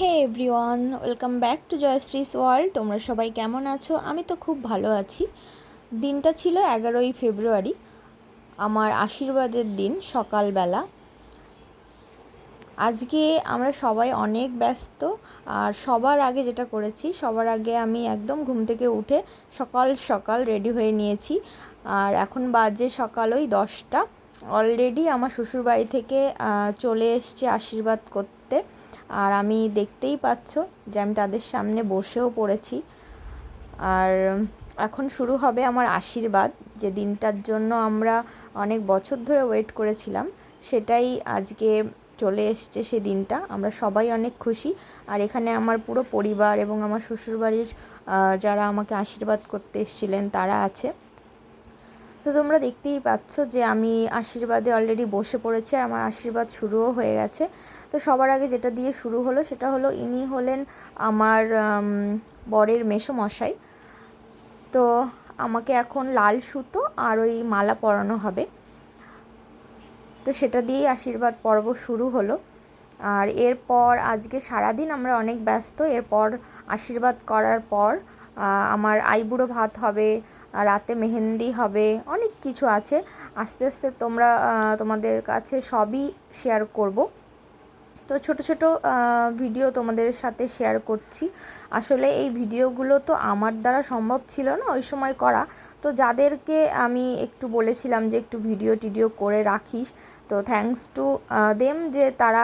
Hey everyone, welcome back to Joyshree's world. তোমরা সবাই কেমন আছো? আমি তো খুব ভালো আছি। দিনটা ছিল এগারোই ফেব্রুয়ারি। আমার আশীর্বাদের দিন সকালবেলা। আজকে আমরা সবাই অনেক ব্যস্ত, আর সবার আগে যেটা করেছি, সবার আগে আমি একদম ঘুম থেকে উঠে সকাল সকাল রেডি হয়ে নিয়েছি। আর এখন বাজে সকাল ওই দশটা। অলরেডি আমার শ্বশুরবাড়ি থেকে চলে এসছে আশীর্বাদ করতে। আর আমি দেখতেই পাচ্ছ যে আমি তাদের সামনে বসেও পড়েছি। আর এখন শুরু হবে আমার আশীর্বাদ। যে দিনটার জন্য আমরা অনেক বছর ধরে ওয়েট করেছিলাম, সেটাই আজকে চলে এসছে সে দিনটা। আমরা সবাই অনেক খুশি। আর এখানে আমার পুরো পরিবার এবং আমার শ্বশুরবাড়ির যারা আমাকে আশীর্বাদ করতে এসেছিলেন, তারা আছে। তো তোমরা দেখতেই পাচ্ছ যে আমি আশীর্বাদে অলরেডি বসে পড়েছি আর আমার আশীর্বাদ শুরুও হয়ে গেছে। তো সবার আগে যেটা দিয়ে শুরু হলো সেটা হলো ইনি হলেন আমার বরের মেশো মশাই তো আমাকে এখন লাল সুতো আর ওই মালা পরানো হবে। তো সেটা দিয়েই আশীর্বাদ পর্ব শুরু হলো। আর এরপর আজকে সারাদিন আমরা অনেক ব্যস্ত। এরপর আশীর্বাদ করার পর আমার আইবুড়ো ভাত হবে রাতে মেহেন্দি হবে, অনেক কিছু আছে। আস্তে আস্তে তোমরা তোমাদের কাছে সবই শেয়ার করব। তো ছোট ছোট ভিডিও তোমাদের সাথে শেয়ার করছি। আসলে এই ভিডিওগুলো তো আমার দ্বারা সম্ভব ছিল না ওই সময় করা। তো যাদেরকে আমি একটু বলেছিলাম যে একটু ভিডিও টিডিও করে রাখিস তো থ্যাংকস টু দেম যে তারা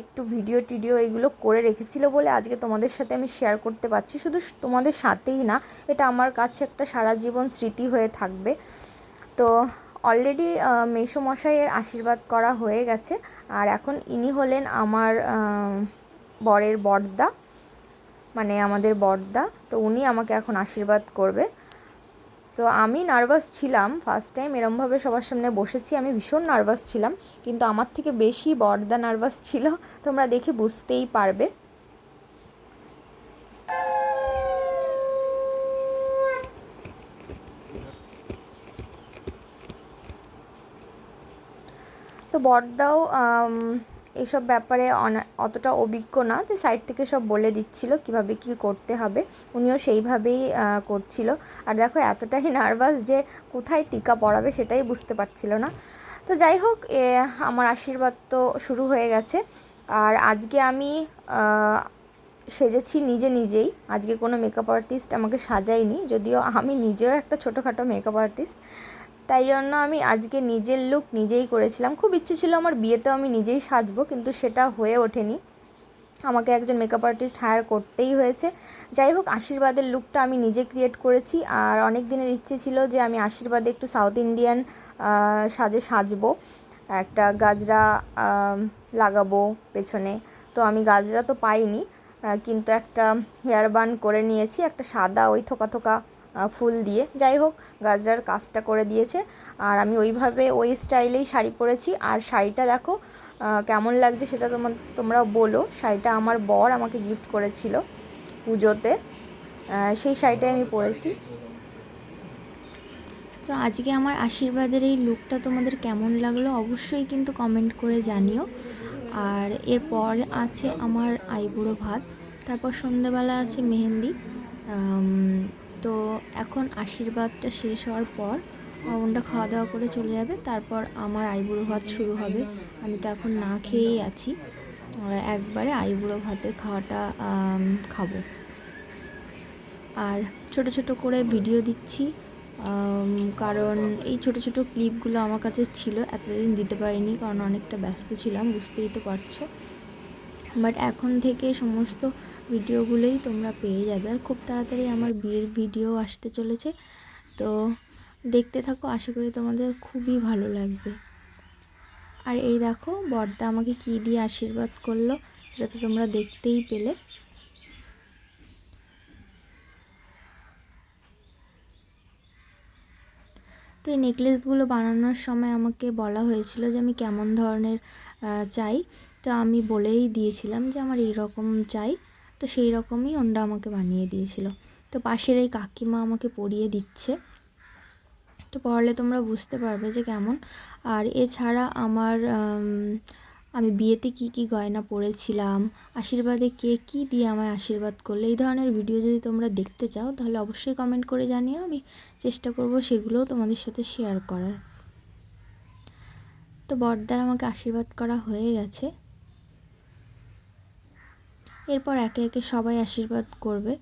একটু ভিডিও টিডিও এগুলো করে রেখেছিল বলে আজকে তোমাদের সাথে আমি শেয়ার করতে পারছি। শুধু তোমাদের সাথেই না, এটা আমার কাছে একটা সারা জীবন স্মৃতি হয়ে থাকবে। তো অলরেডি মেসোমশাইয়ের আশীর্বাদ করা হয়ে গেছে। আর এখন ইনি হলেন আমার বরের বর্দা। মানে আমাদের বর্দা। তো উনি আমাকে এখন আশীর্বাদ করবে। তো আমি নার্ভাস ছিলাম ফার্স্ট টাইম এরমভাবে সবার সামনে বসেছি, আমি ভীষণ নার্ভাস ছিলাম, কিন্তু আমার থেকে বেশি বর্দা নার্ভাস ছিল, তোমরা দেখে বুঝতেই পারবে। তো বর্দাও এসব ব্যাপারে অতটা অভিজ্ঞ না। তো সাইড থেকে সব বলে দিচ্ছিল কীভাবে কি করতে হবে। উনিও সেইভাবেই করছিল। আর দেখো, এতটাই নার্ভাস যে কোথায় টিকা পড়াবে সেটাই বুঝতে পারছিল না। তো যাই হোক আমার আশীর্বাদ তো শুরু হয়ে গেছে। আর আজকে আমি সেজেছি নিজে নিজেই। আজকে কোনো মেকআপ আর্টিস্ট আমাকে সাজায়নি, যদিও আমি নিজেও একটা ছোটোখাটো মেকআপ আর্টিস্ট তাই জন্য আমি আজকে নিজের লুক নিজেই করেছিলাম। খুব ইচ্ছে ছিল আমার বিয়েতেও আমি নিজেই সাজবো, কিন্তু সেটা হয়ে ওঠেনি। আমাকে একজন মেকআপ আর্টিস্ট হায়ার করতেই হয়েছে। যাই হোক, আশীর্বাদের লুকটা আমি নিজে ক্রিয়েট করেছি। আর অনেক দিনের ইচ্ছে ছিল যে আমি আশীর্বাদে একটু সাউথ ইন্ডিয়ান সাজে সাজবো। একটা গাজরা লাগাবো পেছনে। তো আমি গাজরা তো পাইনি কিন্তু একটা হেয়ার বান করে নিয়েছি, একটা সাদা ওই থোকা থোকা ফুল দিয়ে। যাই হোক, গাজরার কাজটা করে দিয়েছে। আর আমি ওইভাবে ওই স্টাইলেই শাড়ি পরেছি। আর শাড়িটা দেখো কেমন লাগছে সেটা তোমার তোমরা বলো। শাড়িটা আমার বর আমাকে গিফট করেছিল পুজোতে। সেই শাড়িটাই আমি পরেছি। তো আজকে আমার আশীর্বাদের এই লুকটা তোমাদের কেমন লাগল অবশ্যই কিন্তু কমেন্ট করে জানিও। আর এরপর আছে আমার আইবুড়ো ভাত, তারপর সন্ধ্যাবেলা আছে মেহেন্দি। এখন আশীর্বাদটা শেষ হওয়ার পর ওনটা খাওয়া দাওয়া করে চলে যাবে। তারপর আমার আইবুড়ো ভাত শুরু হবে। আমি তো এখন না খেয়েই আছি। একবারে আইবুড়ো ভাতের খাওয়াটা খাব। আর ছোট ছোট করে ভিডিও দিচ্ছি। কারণ এই ছোট ছোট ক্লিপগুলো আমার কাছে ছিল। এতদিন দিতে পারিনি, কারণ অনেকটা ব্যস্ত ছিলাম, বুঝতেই তো পারছ। বাট এখন থেকে সমস্ত ভিডিওগুলোই তোমরা পেয়ে যাবে। আর খুব তাড়াতাড়ি আমার বিয়ের ভিডিও আসতে চলেছে। তো দেখতে থাকো, আশা করি তোমাদের খুবই ভালো লাগবে। আর এই দেখো, বর্দা আমাকে কি দিয়ে আশীর্বাদ করল, সেটা তো তোমরা দেখতেই পেলে। তো এই নেকলেসগুলো বানানোর সময় আমাকে বলা হয়েছিল যে আমি কেমন ধরনের চাই। তো আমি বলেই দিয়েছিলাম যে আমার এই রকম চাই। তো সেই রকমই ওনটা আমাকে বানিয়ে দিয়েছিল। তো পাশের এই কাকিমা আমাকে পরিয়ে দিচ্ছে। তো পড়লে তোমরা বুঝতে পারবে যে কেমন। আর এছাড়া আমার আমি বিয়েতে কি কি গয়না পরেছিলাম, আশীর্বাদে কে কী দিয়ে আমায় আশীর্বাদ করল, এই ধরনের ভিডিও যদি তোমরা দেখতে চাও, তাহলে অবশ্যই কমেন্ট করে জানিও। আমি চেষ্টা করব সেগুলোও তোমাদের সাথে শেয়ার করার। তো বড়দার আমাকে আশীর্বাদ করা হয়ে গেছে। এরপর একে একে সবাই আশীর্বাদ করবে।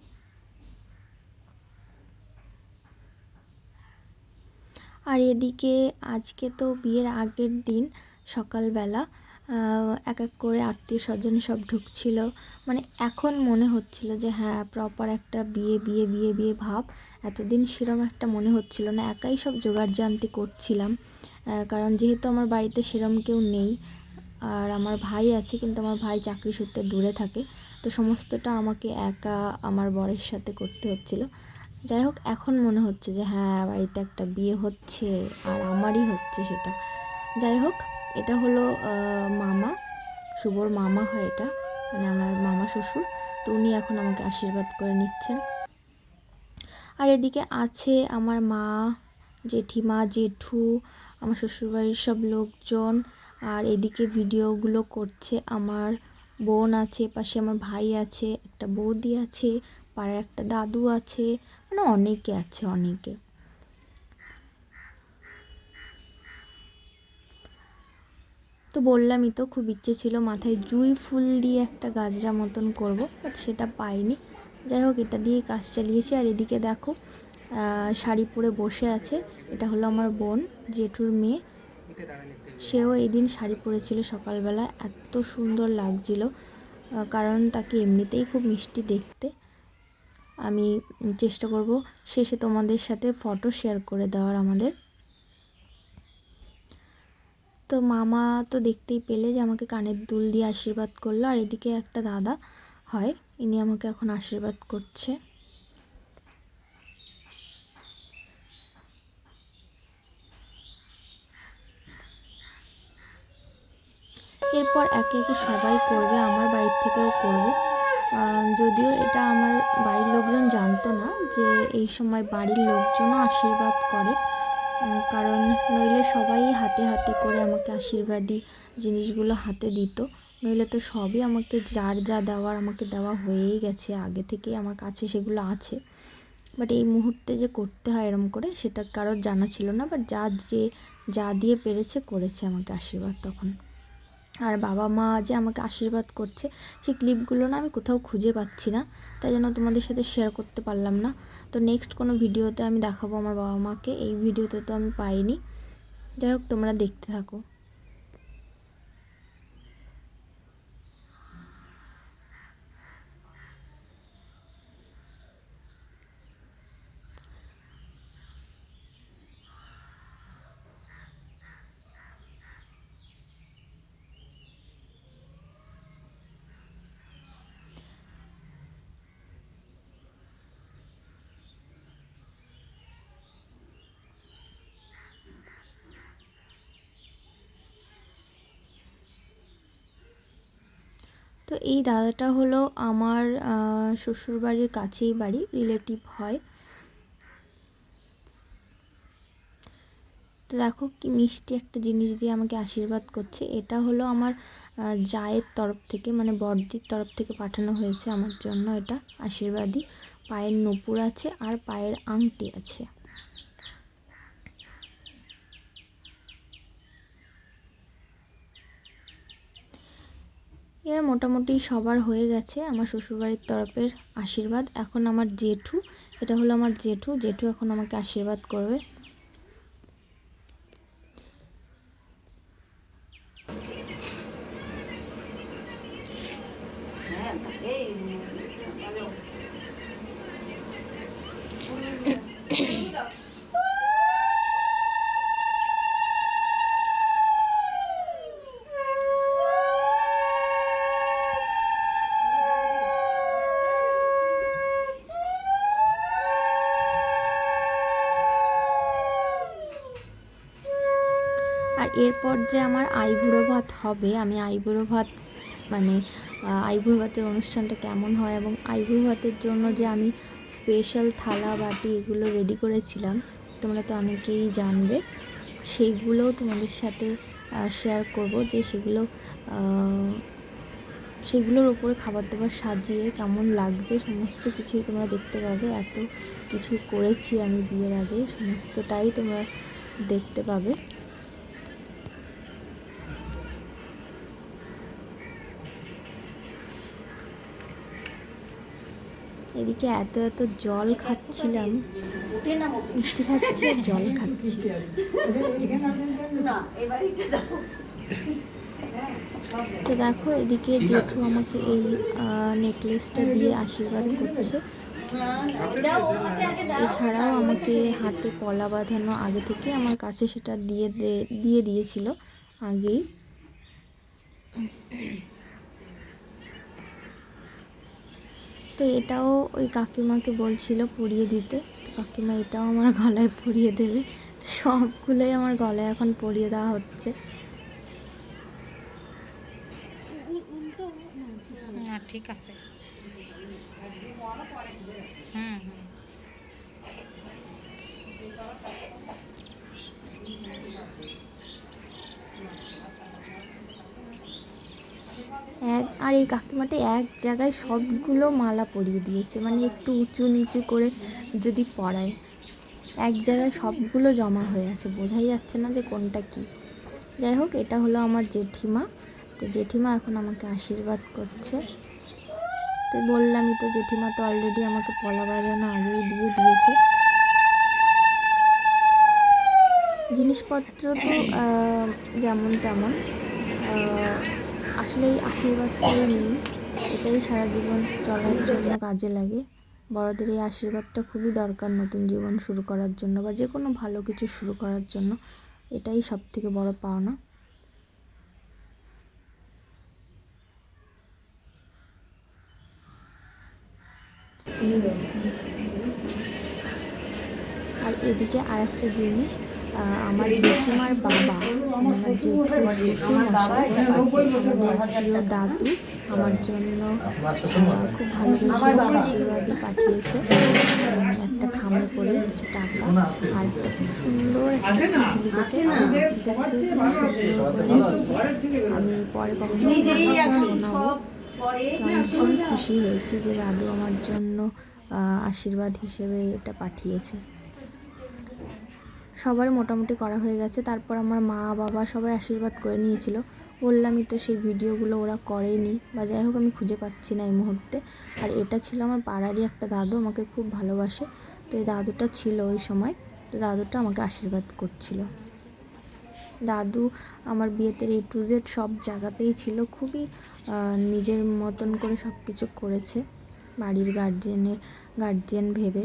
আর এদিকে আজকে তো বিয়ের আগের দিন সকালবেলা এক এক করে আত্মীয় স্বজন সব ঢুকছিল। মানে এখন মনে হচ্ছিল যে হ্যাঁ প্রপার একটা বিয়ে বিয়ে বিয়ে বিয়ে ভাব। এতদিন সেরম একটা মনে হচ্ছিল না। একাই সব জোগাড় জানতি করছিলাম। কারণ যেহেতু আমার বাড়িতে সেরম কেউ নেই আর আমার ভাই আছে, কিন্তু আমার ভাই চাকরি সূত্রে দূরে থাকে। তো সমস্তটা আমাকে একা আমার বরের সাথে করতে হচ্ছিল। যাই হোক, এখন মনে হচ্ছে যে হ্যাঁ বাড়িতে একটা বিয়ে হচ্ছে আর আমারই হচ্ছে সেটা। যাই হোক, এটা হলো মামা, শুভর মামা হয় এটা মানে আমার মামা শ্বশুর। তো উনি এখন আমাকে আশীর্বাদ করে নিচ্ছেন। আর এদিকে আছে আমার মা, জেঠিমা, জেঠু, আমার শ্বশুরবাড়ির সব লোকজন। আর এদিকে ভিডিওগুলো করছে আমার বোন আছে, পাশে আমার ভাই আছে, একটা বৌদি আছে, পাড়ার একটা দাদু আছে মানে অনেকে আছে, অনেকে। তো বললামই তো, খুব ইচ্ছে ছিল মাথায় জুই ফুল দিয়ে একটা গাজরা মতন করব বাট সেটা পাইনি। যাই হোক, এটা দিয়ে কাজ চালিয়েছি। আর এদিকে দেখো শাড়ি পরে বসে আছে। এটা হলো আমার বোন, জেঠুর মেয়ে। সেও এই দিন শাড়ি পরেছিল সকালবেলা এত সুন্দর লাগছিল কারণ তাকে এমনিতেই খুব মিষ্টি দেখতে। আমি চেষ্টা করব শেষে তোমাদের সাথে ফটো শেয়ার করে দেওয়ার আমাদের। তো মামা তো দেখতেই পেলে যে আমাকে কানের দুল দিয়ে আশীর্বাদ করল, আর এদিকে একটা দাদা হয়, ইনি আমাকে এখন আশীর্বাদ করছে। এরপর একে একে সবাই করবে, আমার বাড়ির থেকেও করবে। যদিও এটা আমার বাড়ির লোকজন জানতো না যে এই সময় বাড়ির লোকজনও আশীর্বাদ করে। কারণ নইলে সবাই হাতে হাতে করে আমাকে আশীর্বাদী জিনিসগুলো হাতে দিত। নইলে তো সবই আমাকে যার যা দেওয়ার আমাকে দেওয়া হয়েই গেছে, আগে থেকেই আমার কাছে সেগুলো আছে। বাট এই মুহূর্তে যে করতে হয় এরম করে সেটা কারোর জানা ছিল না, বাট যা যে, যা দিয়ে পেরেছে করেছে আমাকে আশীর্বাদ তখন। আর বাবা মা যে আমাকে আশীর্বাদ করছে, সেই ক্লিপগুলো না আমি কোথাও খুঁজে পাচ্ছি না। তাই জন্য তোমাদের সাথে শেয়ার করতে পারলাম না। তো নেক্সট কোনো ভিডিওতে আমি দেখাবো আমার বাবা মাকে। এই ভিডিওতে তো আমি পাইনি। যাই হোক, তোমরা দেখতে থাকো। তো এই দাদাটা হলো আমার শ্বশুরবাড়ির কাছেই বাড়ি রিলেটিভ হয়। তো দেখো কি মিষ্টি একটা জিনিস দিয়ে আমাকে আশীর্বাদ করছে। এটা হলো আমার জায়ের তরফ থেকে মানে বড়দির তরফ থেকে পাঠানো হয়েছে আমার জন্য এটা আশীর্বাদী পায়ের নপুর আছে আর পায়ের আংটি আছে। এবার মোটামুটি সবার হয়ে গেছে আমার শ্বশুরবাড়ির তরফের আশীর্বাদ। এখন আমার জেঠু, এটা হলো আমার জেঠু। জেঠু এখন আমাকে আশীর্বাদ করবে। আর এরপর যে আমার আইবুড়ো ভাত হবে, আমি আইবুড়ো ভাত মানে আইবুড়ো ভাতের অনুষ্ঠানটা কেমন হয় এবং আইবুড়ো ভাতের জন্য যে আমি স্পেশাল থালা, বাটি এগুলো রেডি করেছিলাম, তোমরা তো অনেকেই জানবে, সেইগুলোও তোমাদের সাথে শেয়ার করব যে সেগুলো সেগুলোর ওপরে খাবার দাবার সাজিয়ে কেমন লাগছে, সমস্ত কিছুই তোমরা দেখতে পাবে, এত কিছু করেছি আমি বিয়ের আগে, সমস্তটাই তোমরা দেখতে পাবে। এদিকে এত এত জল খাচ্ছিলাম। মিষ্টি খাচ্ছি জল খাচ্ছি। তো দেখো এদিকে জেঠু আমাকে এই নেকলেসটা দিয়ে আশীর্বাদ করছে। এছাড়াও আমাকে হাতে কলা বাঁধানো আগে থেকে আমার কাছে সেটা দিয়ে দিয়ে দিয়েছিল আগেই। তো এটাও ওই কাকিমাকে বলছিল পরিয়ে দিতে। কাকিমা এটাও আমার গলায় পরিয়ে দেবে। সবগুলোই আমার গলায় এখন পরিয়ে দেওয়া হচ্ছে। ঠিক আছে। আর এই কাকিমাটা এক জায়গায় সবগুলো মালা পরিয়ে দিয়েছে মানে একটু উঁচু নিচু করে যদি পরায়। এক জায়গায় সবগুলো জমা হয়ে আছে, বোঝাই যাচ্ছে না যে কোনটা কি। যাই হোক, এটা হলো আমার জেঠিমা। তো জেঠিমা এখন আমাকে আশীর্বাদ করছে। তো বললামই তো, জেঠিমা তো অলরেডি আমাকে পলা বাজানো আগেই দিয়ে দিয়েছে। জিনিসপত্র তো যেমন তেমন আসলে এই আশীর্বাদ করে নিই। এটাই সারা জীবন চলার জন্য কাজে লাগে। বড়দের এই আশীর্বাদটা খুবই দরকার নতুন জীবন শুরু করার জন্য বা যে কোনো ভালো কিছু শুরু করার জন্য। এটাই সব থেকে বড় পাওনা। আর এদিকে আর একটা জিনিস আমার জেঠিমার বাবা মানে আমার জেঠু শ্বশুরমশাই, আমাদের প্রিয় দাদু আমার জন্য খুব ভালোবেসে আশীর্বাদই পাঠিয়েছে। একটা খামে করে কিছু টাকা। আর একটা খুব সুন্দর একটা চিঠি লিখেছে। খুব আমি পরে কখনো শোনাবো আমি ভীষণ খুশি হয়েছি যে দাদু আমার জন্য আশীর্বাদ হিসেবে এটা পাঠিয়েছে। সবার মোটামুটি করা হয়ে গেছে। তারপর আমার মা, বাবা সবাই আশীর্বাদ করে নিয়েছিল। বললামই তো সেই ভিডিওগুলো ওরা করেনি বা যাই হোক আমি খুঁজে পাচ্ছি না এই মুহূর্তে। আর এটা ছিল আমার পাড়ারই একটা দাদু, আমাকে খুব ভালোবাসে। তো এই দাদুটা ছিল ওই সময়। তো দাদুটা আমাকে আশীর্বাদ করছিল। দাদু আমার বিয়েতে এ টু জেড সব জায়গাতেই ছিল। খুবই নিজের মতন করে সব কিছু করেছে। বাড়ির গার্জেনের গার্জেন ভেবে।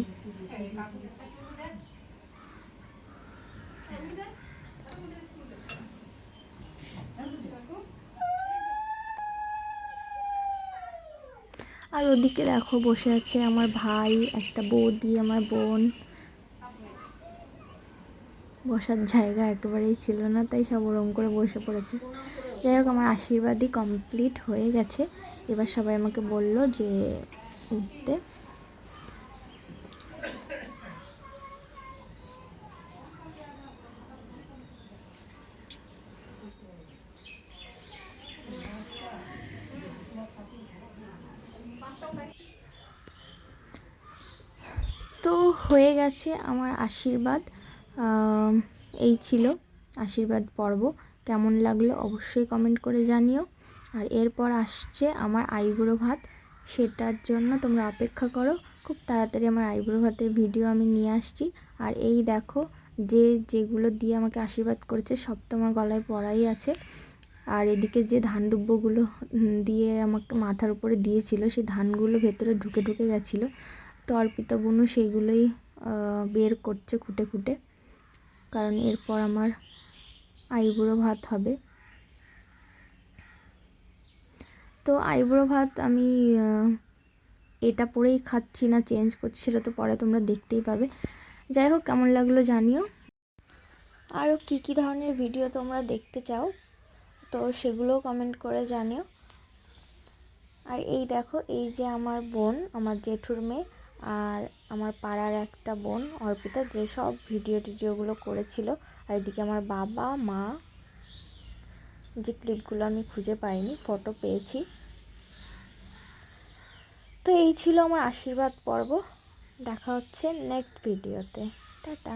আর ওদিকে দেখো বসে আছে আমার ভাই, একটা বৌদি, আমার বোন। বসার জায়গা একেবারেই ছিল না, তাই সব ওরম করে বসে পড়েছে। যাই হোক, আমার আশীর্বাদই কমপ্লিট হয়ে গেছে। এবার সবাই আমাকে বলল যে উঠতে তো হয়ে গেছে আমার আশীর্বাদ। এই ছিল আশীর্বাদ পর্ব। কেমন লাগল অবশ্যই কমেন্ট করে জানিও। আর এরপর আসছে আমার আইবুড়ো ভাত। সেটার জন্য তোমরা অপেক্ষা করো। খুব তাড়াতাড়ি আমার আইবুড়ো ভাতের ভিডিও আমি নিয়ে আসছি। আর এই দেখো যে যেগুলো দিয়ে আমাকে আশীর্বাদ করেছে সব তো আমার গলায় পড়াই আছে। আর এদিকে যে ধান দুব্বগুলো দিয়ে আমাকে মাথার উপরে দিয়েছিল, সেই ধানগুলো ভেতরে ঢুকে ঢুকে গেছিল। তো অর্পিতা, বুনু, সেইগুলোই বের করছে খুঁটে খুঁটে। কারণ এরপর আমার আইবুড়ো ভাত হবে। তো আইবুড়ো ভাত আমি এটা পরেই খাচ্ছি না, চেঞ্জ করছি, সেটা তো পরে তোমরা দেখতেই পাবে। যাই হোক, কেমন লাগল জানিও। আরও কী কী ধরনের ভিডিও তোমরা দেখতে চাও, তো সেগুলোও কমেন্ট করে জানিও। আর এই দেখো, এই যে আমার বোন, আমার জেঠুর মেয়ে, আর আমার পাড়ার একটা বোন অর্পিতা যে সব ভিডিও টিডিওগুলো করেছিল। আর এদিকে আমার বাবা, মা, যে ক্লিপগুলো আমি খুঁজে পাইনি, ফটো পেয়েছি। তো এই ছিল আমার আশীর্বাদ পর্ব। দেখা হচ্ছে নেক্সট ভিডিওতে টাটা।